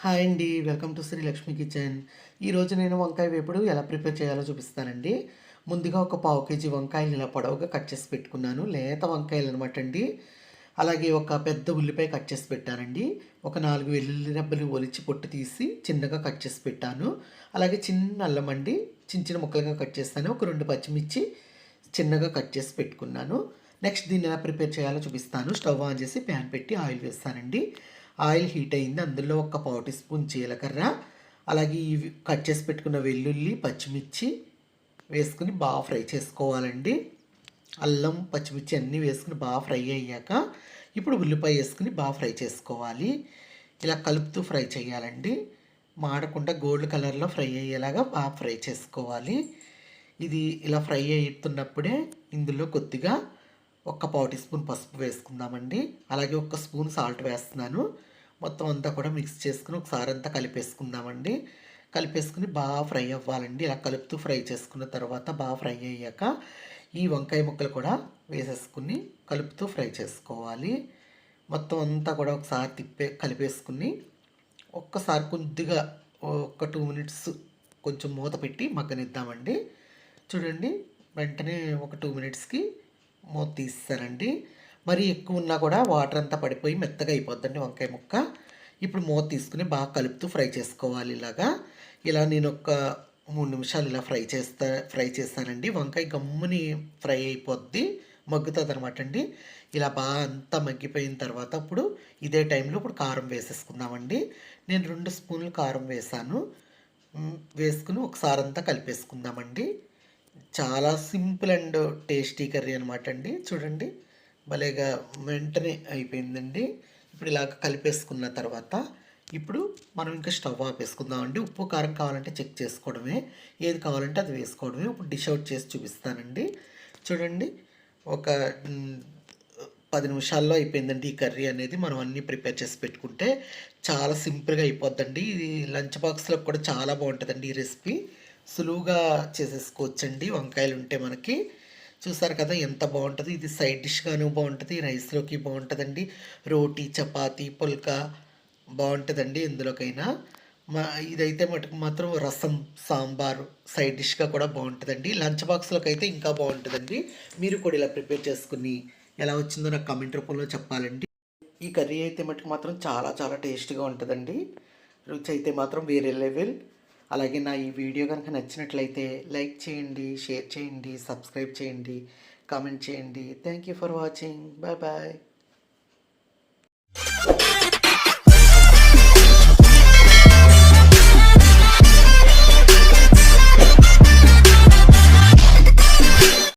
Hi అండి. Welcome to Sri Lakshmi kitchen. ఈరోజు నేను వంకాయ వేపుడు ఎలా ప్రిపేర్ చేయాలో చూపిస్తానండి. ముందుగా ఒక పావు కేజీ వంకాయలు ఇలా పొడవుగా కట్ చేసి పెట్టుకున్నాను. లేత వంకాయలు అనమాట అండి. అలాగే ఒక పెద్ద ఉల్లిపాయ కట్ చేసి పెట్టానండి. ఒక నాలుగు వెల్లుల్లి రెబ్బలు ఒలిచి పొట్టు తీసి చిన్నగా కట్ చేసి పెట్టాను. అలాగే చిన్న అల్లం అండి చిన్న చిన్న ముక్కలుగా కట్ చేస్తాను. ఒక రెండు పచ్చిమిర్చి చిన్నగా కట్ చేసి పెట్టుకున్నాను. నెక్స్ట్ దీన్ని ఎలా ప్రిపేర్ చేయాలో చూపిస్తాను. స్టవ్ ఆన్ చేసి ప్యాన్ పెట్టి ఆయిల్ వేస్తానండి. ఆయిల్ హీట్ అయింది. అందులో ఒక పావు టీ స్పూన్ జీలకర్ర అలాగే ఇవి కట్ చేసి పెట్టుకున్న వెల్లుల్లి పచ్చిమిర్చి వేసుకుని బాగా ఫ్రై చేసుకోవాలండి. అల్లం పచ్చిమిర్చి అన్నీ వేసుకుని బాగా ఫ్రై అయ్యాక ఇప్పుడు ఉల్లిపాయ వేసుకుని బాగా ఫ్రై చేసుకోవాలి. ఇలా కలుపుతూ ఫ్రై చేయాలండి. మాడకుండా గోల్డ్ కలర్లో ఫ్రై అయ్యేలాగా బాగా ఫ్రై చేసుకోవాలి. ఇది ఇలా ఫ్రై అవుతున్నప్పుడే ఇందులో కొద్దిగా ఒక్క పావు టీ స్పూన్ పసుపు వేసుకుందామండి. అలాగే ఒక స్పూన్ సాల్ట్ వేస్తున్నాను. మొత్తం అంతా కూడా మిక్స్ చేసుకుని ఒకసారి అంతా కలిపేసుకుందామండి. కలిపేసుకుని బాగా ఫ్రై అవ్వాలండి. ఇలా కలుపుతూ ఫ్రై చేసుకున్న తర్వాత బాగా ఫ్రై అయ్యాక ఈ వంకాయ ముక్కలు కూడా వేసేసుకుని కలుపుతూ ఫ్రై చేసుకోవాలి. మొత్తం అంతా కూడా ఒకసారి తిప్పే కలిపేసుకుని ఒక్కసారి కొద్దిగా ఒక టూ మినిట్స్ కొంచెం మూత పెట్టి మగ్గనిద్దామండి. చూడండి వెంటనే ఒక టూ మినిట్స్కి మూత తీస్తానండి మరి ఎక్కువ ఉన్నా కూడా వాటర్ అంతా పడిపోయి మెత్తగా అయిపోద్దండి వంకాయ ముక్క. ఇప్పుడు మూత తీసుకుని బాగా కలుపుతూ ఫ్రై చేసుకోవాలి ఇలాగా. ఇలా నేను ఒక మూడు నిమిషాలు ఇలా ఫ్రై చేస్తా ఫ్రై చేస్తానండి. వంకాయ గమ్ముని ఫ్రై అయిపోద్ది మగ్గుతుంది అనమాట అండి. ఇలా బాగా అంతా మగ్గిపోయిన తర్వాత ఇప్పుడు ఇదే టైంలో ఇప్పుడు కారం వేసేసుకుందామండి. నేను రెండు స్పూన్లు కారం వేసాను. వేసుకుని ఒకసారి అంతా కలిపేసుకుందామండి. చాలా సింపుల్ అండ్ టేస్టీ కర్రీ అనమాట అండి. చూడండి. భలేగా వెంటనే అయిపోయిందండి. ఇప్పుడు ఇలాగ కలిపేసుకున్న తర్వాత ఇప్పుడు మనం ఇంకా స్టవ్ ఆపేసుకుందామండి. ఉప్పు కారం కావాలంటే చెక్ చేసుకోవడమే. ఏది కావాలంటే అది వేసుకోవడమే. ఇప్పుడు డిష్ అవుట్ చేసి చూపిస్తానండి. చూడండి. ఒక పది నిమిషాల్లో అయిపోయిందండి ఈ కర్రీ అనేది. మనం అన్నీ ప్రిపేర్ చేసి పెట్టుకుంటే చాలా సింపుల్గా అయిపోద్దండి. ఇది లంచ్ బాక్స్లో కూడా చాలా బాగుంటుందండి ఈ రెసిపీ. సులువుగా చేసేసుకోవచ్చండి. వంకాయలు ఉంటే మనకి చూసారు కదా ఎంత బాగుంటుంది ఇది సైడ్ డిష్గాను బాగుంటుంది రైస్లోకి బాగుంటుందండి రోటీ చపాతీ పుల్కా బాగుంటుందండి ఎందులోకైనా మా ఇదైతే మటుకు మాత్రం రసం సాంబారు సైడ్ డిష్గా కూడా బాగుంటుందండి లంచ్ బాక్స్లోకి అయితే ఇంకా బాగుంటుందండి మీరు కూడా ఇలా ప్రిపేర్ చేసుకుని ఎలా వచ్చిందో నాకు కామెంట్ రూపంలో చెప్పాలండి. ఈ కర్రీ అయితే మటుకు మాత్రం చాలా చాలా టేస్టీగా ఉంటుందండి. రుచి అయితే మాత్రం వేరే లెవెల్. అలాగే నా ఈ వీడియో కనుక నచ్చినట్లయితే లైక్ చేయండి షేర్ చేయండి సబ్స్క్రైబ్ చేయండి కామెంట్ చేయండి. Thank you for watching bye bye